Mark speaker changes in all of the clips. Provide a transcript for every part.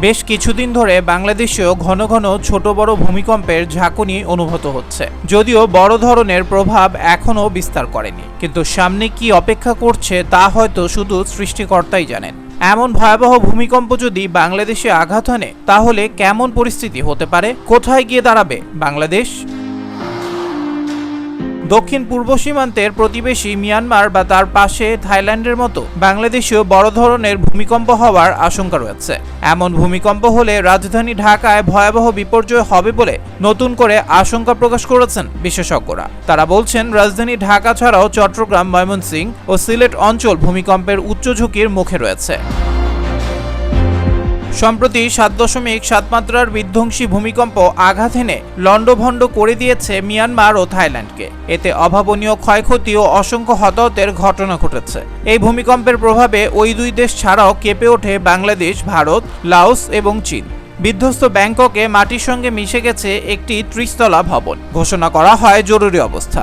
Speaker 1: বেশ কিছুদিন ধরে বাংলাদেশেও ঘন ঘন ছোট বড় ভূমিকম্পের ঝাঁকুনি অনুভূত হচ্ছে। যদিও বড় ধরনের প্রভাব এখনও বিস্তার করেনি। কিন্তু সামনে কি অপেক্ষা করছে তা হয়তো শুধু সৃষ্টিকর্তাই জানেন। এমন ভয়াবহ ভূমিকম্প যদি বাংলাদেশে আঘাত হানে তাহলে কেমন পরিস্থিতি হতে পারে? কোথায় গিয়ে দাঁড়াবে বাংলাদেশ? দক্ষিণ পূর্ব সীমান্তের প্রতিবেশী মিয়ানমার বা তার পাশে থাইল্যান্ডের মতো বাংলাদেশেও বড় ধরনের ভূমিকম্প হওয়ার আশঙ্কা রয়েছে। এমন ভূমিকম্প হলে রাজধানী ঢাকায় ভয়াবহ বিপর্যয় হবে বলে নতুন করে আশঙ্কা প্রকাশ করেছেন বিশেষজ্ঞরা। তারা বলছেন, রাজধানী ঢাকা ছাড়াও চট্টগ্রাম, ময়মনসিংহ ও সিলেট অঞ্চল ভূমিকম্পের উচ্চ ঝুঁকির মুখে রয়েছে। সম্প্রতি সাত দশমিক সাত মাত্রার বিধ্বংসী ভূমিকম্প আঘাত এনে লণ্ডভণ্ড করে দিয়েছে মিয়ানমার ও থাইল্যান্ডকে। এতে অভাবনীয় ক্ষয়ক্ষতি ও অসংখ্য হতাহতের ঘটনা ঘটেছে। এই ভূমিকম্পের প্রভাবে ওই দুই দেশ ছাড়াও কেঁপে ওঠে বাংলাদেশ, ভারত, লাওস এবং চীন। বিধ্বস্ত ব্যাংককে মাটির সঙ্গে মিশে গেছে একটি ত্রিস্তলা ভবন। ঘোষণা করা হয় জরুরি অবস্থা।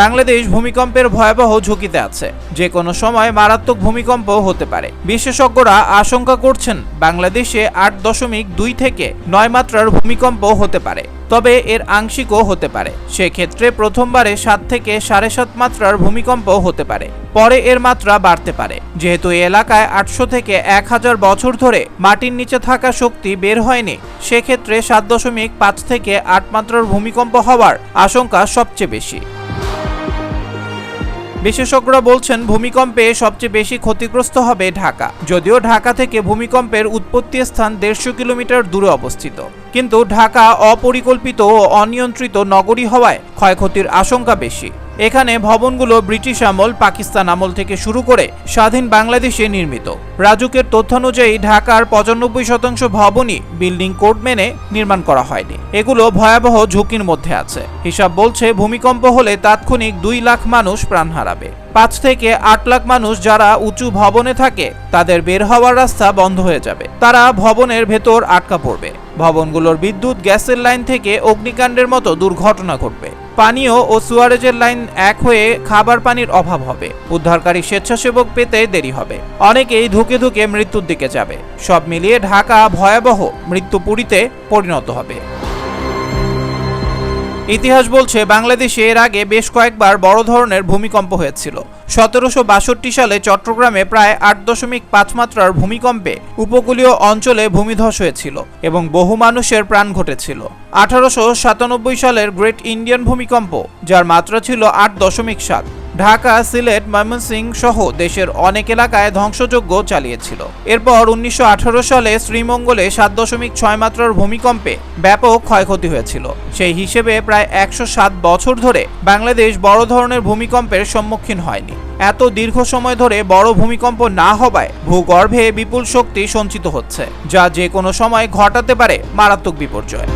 Speaker 1: বাংলাদেশ ভূমিকম্পের ভয়াবহ ঝুঁকিতে আছে। যে কোনো সময় মারাত্মক ভূমিকম্প হতে পারে। বিশেষজ্ঞরা আশঙ্কা করছেন বাংলাদেশে আট দশমিক দুই থেকে নয় মাত্রার ভূমিকম্প হতে পারে। তবে এর আংশিকও হতে পারে। সেক্ষেত্রে প্রথমবারে সাত থেকে সাড়ে সাত মাত্রার ভূমিকম্প হতে পারে। পরে এর মাত্রা বাড়তে পারে। যেহেতু এলাকায় আটশো থেকে এক হাজার বছর ধরে মাটির নিচে থাকা শক্তি বের হয়নি, সেক্ষেত্রে সাত দশমিক পাঁচ থেকে আট মাত্রার ভূমিকম্প হওয়ার আশঙ্কা সবচেয়ে বেশি। বিশেষজ্ঞরা বলছেন ভূমিকম্পে সবচেয়ে বেশি ক্ষতিগ্রস্ত হবে ঢাকা। যদিও ঢাকা থেকে ভূমিকম্পের উৎপত্তি স্থান দেড়শো কিলোমিটার দূরে অবস্থিত। কিন্তু ঢাকা অপরিকল্পিত ও অনিয়ন্ত্রিত নগরী হওয়ায় ক্ষয়ক্ষতির আশঙ্কা বেশি। এখানে ভবনগুলো ব্রিটিশ আমল, পাকিস্তান আমল থেকে শুরু করে স্বাধীন বাংলাদেশে নির্মিত। রাজুকের তথ্যানুযায়ী ঢাকার পঁচানব্বই শতাংশ ভবনই বিল্ডিং কোড মেনে নির্মাণ করা হয়নি। এগুলো ভয়াবহ ঝুঁকির মধ্যে আছে। হিসাব বলছে, ভূমিকম্প হলে তাৎক্ষণিক দুই লাখ মানুষ প্রাণ হারাবে। পাঁচ থেকে আট লাখ মানুষ যারা উঁচু ভবনে থাকে, তাদের বের হওয়ার রাস্তা বন্ধ হয়ে যাবে। তারা ভবনের ভেতর আটকা পড়বে। ভবনগুলোর বিদ্যুৎ, গ্যাসের লাইন থেকে অগ্নিকাণ্ডের মতো দুর্ঘটনা ঘটবে। পানীয় ও সুয়ারেজের লাইন এক হয়ে খাবার পানির অভাব হবে। উদ্ধারকারী স্বেচ্ছাসেবক পেতে দেরি হবে। অনেকেই ধুকে ধুকে মৃত্যুর দিকে যাবে। সব মিলিয়ে ঢাকা ভয়াবহ মৃত্যুপুরীতে পরিণত হবে। ইতিহাস বলছে, বাংলাদেশে এর আগে বেশ কয়েকবার বড় ধরনের ভূমিকম্প হয়েছিল। সতেরোশো বাষট্টি সালে চট্টগ্রামে প্রায় আট দশমিক পাঁচ মাত্রার ভূমিকম্পে উপকূলীয় অঞ্চলে ভূমিধস হয়েছিল এবং বহু মানুষের প্রাণ ঘটেছিল। আঠারোশো সাতানব্বই সালের গ্রেট ইন্ডিয়ান ভূমিকম্প, যার মাত্রা ছিল আট দশমিক সাত। ঢাকা, সিলেট, ময়মনসিংহ সহ দেশের অনেক এলাকায় ধ্বংসযজ্ঞ চালিয়েছিল। এরপর উনিশশো আঠারো সালে শ্রীমঙ্গলে সাত দশমিক ছয় মাত্রার ভূমিকম্পে ব্যাপক ক্ষয়ক্ষতি হয়েছিল। সেই হিসেবে প্রায় একশো সাত বছর ধরে বাংলাদেশ বড় ধরনের ভূমিকম্পের সম্মুখীন হয়নি। এত দীর্ঘ সময় ধরে বড় ভূমিকম্প না হওয়ায় ভূগর্ভে বিপুল শক্তি সঞ্চিত হচ্ছে, যা যে কোনো সময় ঘটাতে পারে মারাত্মক বিপর্যয়।